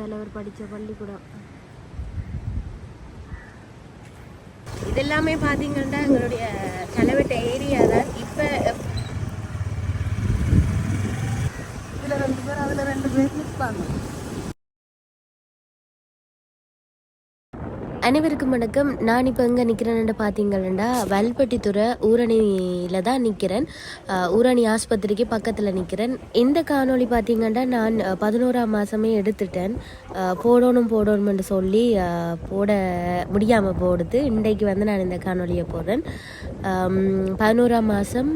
தலைவர் படித்த பள்ளிக்கூடம். இதெல்லாமே பார்த்தீங்கன்னா எங்களுடைய தலைவட்ட ஏரியா தான். இப்போ இதில் ரெண்டு பேர் அதில் ரெண்டு பேர் நிற்பாங்க அனைவருக்கும் வணக்கம். நான் இப்போ எங்கே நிற்கிறேன்னு பார்த்தீங்கன்னா வல்பட்டித்துறை ஊரணியில் தான் நிற்கிறேன் ஊரணி ஆஸ்பத்திரிக்கு பக்கத்தில் நிற்கிறேன் இந்த காணொளி பார்த்தீங்கன்னா நான் பதினோராம் மாதமே எடுத்துட்டேன். போடணும் போடணும்னு சொல்லி போட முடியாமல் போடுது. இன்றைக்கு வந்து நான் இந்த காணொலியை போடுறேன். பதினோராம் மாதம்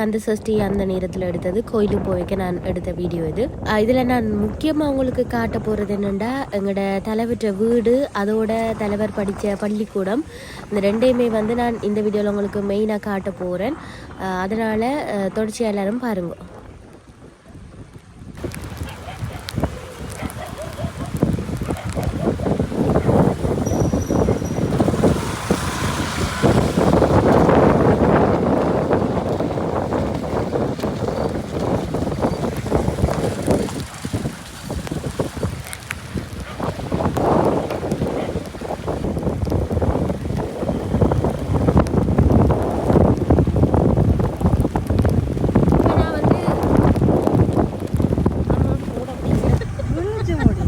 கந்த சஷ்டி அந்த நேரத்தில் எடுத்தது. கோயிலுக்கு போய்க்க நான் எடுத்த வீடியோ இது. இதில் நான் முக்கியமாக உங்களுக்கு காட்ட போகிறது என்னென்னா எங்களோட தலைவற்ற வீடு அதோட தலைவர் படித்த பள்ளிக்கூடம். இந்த ரெண்டையுமே வந்து நான் இந்த வீடியோவில் உங்களுக்கு மெயினாக காட்ட போகிறேன் அதனால் தொடர்ச்சியாக எல்லாரும் பாருங்கள் நான் வந்து விழுச்சு மூடி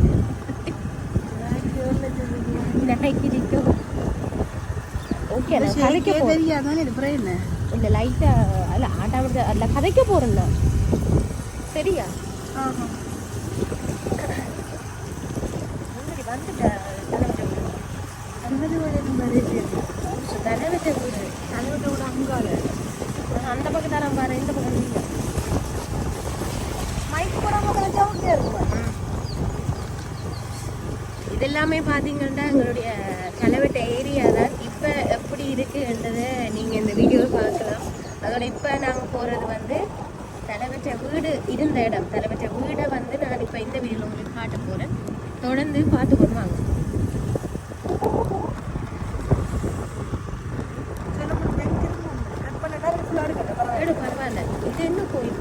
ஓகே நான் கதைக்க தெரியாதானே இது பிறகு என்ன? இந்த லைட்டாக அல்ல ஆட்டாவது அதில் கதைக்க போகிறேன் நான். சரியா? அந்த பக்கம் தரேன் பாரு இந்த பக்கம் இல்லை. மைக் போடாம கொஞ்சம் ஜவுட்டியா இருக்கும். இதெல்லாமே பார்த்தீங்கன்னா எங்களுடைய தலைவட்ட ஏரியா தான். எப்படி இருக்குன்றதை நீங்கள் இந்த வீடியோவில் பார்க்கலாம். அதோட இப்போ நாங்கள் போகிறது வந்து தலைவற்ற வீடு இருந்த இடம். தலைவற்ற வீடை வந்து நான் இப்போ இந்த வீடியோவில் உங்களுக்கு காட்ட போகிறேன் தொடர்ந்து பார்த்து கொண்டு பரவாயில்ல. இது என்ன கோயில்?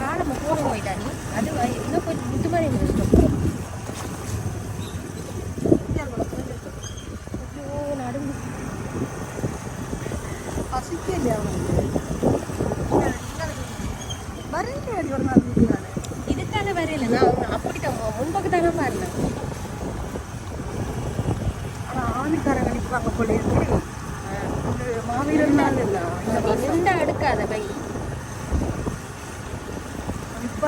காலமாக போக போயிட்டா நீ? அது இன்னும் கொஞ்சம் முத்து மாதிரி இருந்துச்சு ஐயோ நடுங்கு பசிக்கே இல்லையா அவனுக்கு வரேன் அடி ஒரு நாள் வீட்டுலானே இதுக்கான வரையில நான் அப்படித்தான் முன்பக்கு தானே பாருங்க ஆனால் ஆணிக்காரங்க நிற்பாங்க போல இருக்கு இது மாவீரர் நாள் இல்லை நின்று அடுக்காத பை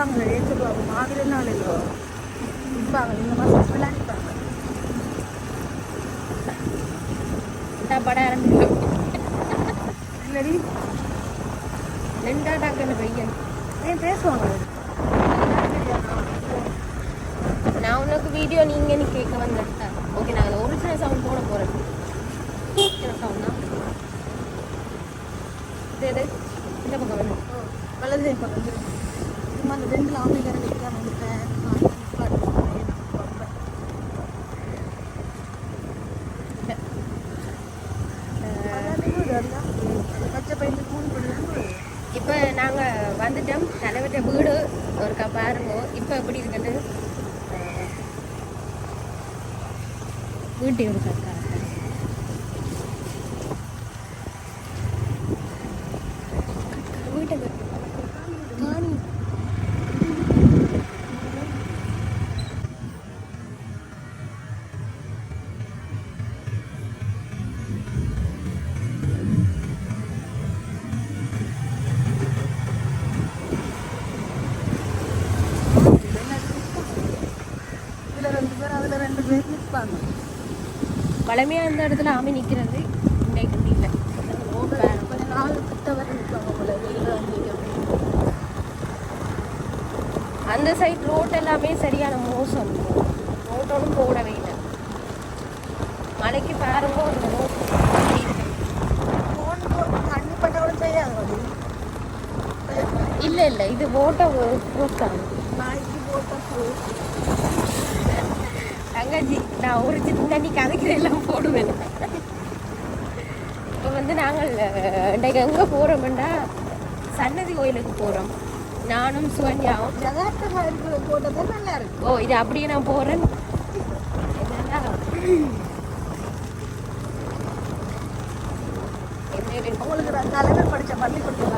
நிற்பாங்க ஏற்றுக்குவாங்க மாவீரர் நாள் இல்லை நிற்பாங்க இந்த மாதம் ஃபுல்லாக இந்த படம் ஆரம்பிக்கும் இல்லடி நின்றா டாக்கன்னு பையன். ஏன் பேசுவாங்க நான் உனக்கு வீடியோ நீங்க நீ கேட்க வந்துட்டா ஓகே நான் ஒரிஜினல் சவுண்ட் போட போறேன். ஒரிஜினல் சவுண்ட் தான் இது எது? இந்த பக்கம் வந்து வலது இப்போ வந்து அந்த ரெண்டு வந்துட்டேன் பச்சை பையனுக்கு மூணு போடுறாங்க இப்போ நாங்கள் வந்துட்டோம். தலைவர்கிட்ட வீடு ஒருக்கா பாருங்க. இப்போ எப்படி இருக்குன்னு வீட்டு ஒரு இதில் ரெண்டு பேர் அதில் ரெண்டு பேர் நிற்பாங்க பழமையாக இந்த இடத்துல ஆமை நிற்கிறது இன்றைக்கு இல்லை. கொஞ்சம் நாலு கிட்ட வர நிற்பாங்க போல வெளியில் வந்து அந்த சைட் ரோட் எல்லாமே சரியான மோசம். ரோட்டோடும் போடவே இல்லை. மலைக்கு பாருங்க அந்த ரோட் தண்ணி செய்யாது. அது இல்லை இல்லை இது ஓட்ட ரோட் தான். நாய்க்கு போட்ட தங்கச்சி நான் ஒரு சின்ன நீ கதைக்கிறதெல்லாம் போடுவேன். இப்போ வந்து நாங்கள் இன்றைக்கு எங்கே போகிறோம்னா சன்னதி கோயிலுக்கு போகிறோம் நானும் சுவன்யாவும் போட்டது நல்லா இருக்கு ஓ இது அப்படியே நான் போகிறேன் என்னன்னா, என்ன- உங்களுக்கு தலைவர் படித்த பள்ளிக்கூடம்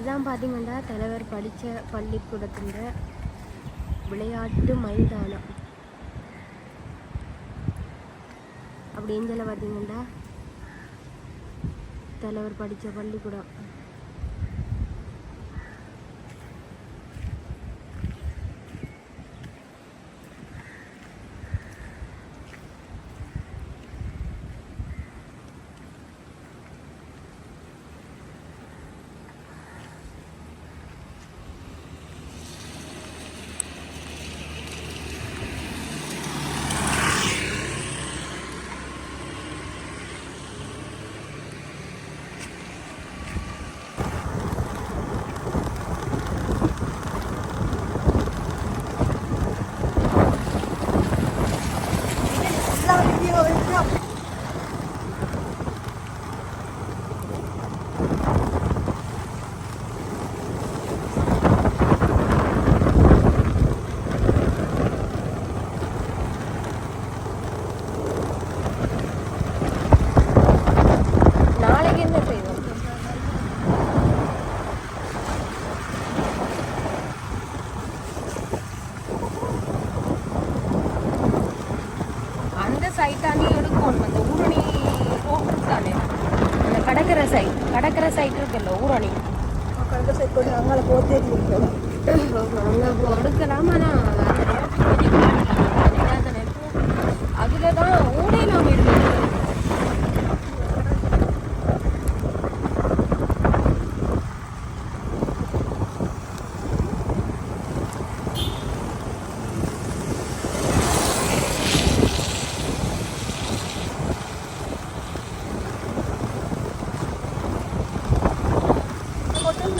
இதுதான் பார்த்தீங்கன்னா தலைவர் படித்த பள்ளிக்கூடத்தின் விளையாட்டு மைதானம். அப்படி சொல்ல பார்த்தீங்கன்னா தலைவர் படித்த பள்ளிக்கூடம். எல்லாம் வீடியோ எடுத்து நாளைக்கு என்ன செய்வோம் அந்த சைட்டானே எடுக்கணும் அந்த ஊரணி ரோடு தானே அந்த கடற்கரை சைட் கடற்கரை சைட் இருக்குல்ல ஊரணி. மக்களுக்கு சைட் பண்ணி அங்கே போத்தே இருக்கணும் அங்கே எடுக்கலாம் ஆனால் அதில் தான் ஊடே நாம் எடுக்கணும் ஹோட்டல் நல்லா இருக்கும் கடற்கரையோட மாதிரி முன்னால அப்படி இருக்கும் போனேன் கொஞ்சம் நீ பண்ண என்ன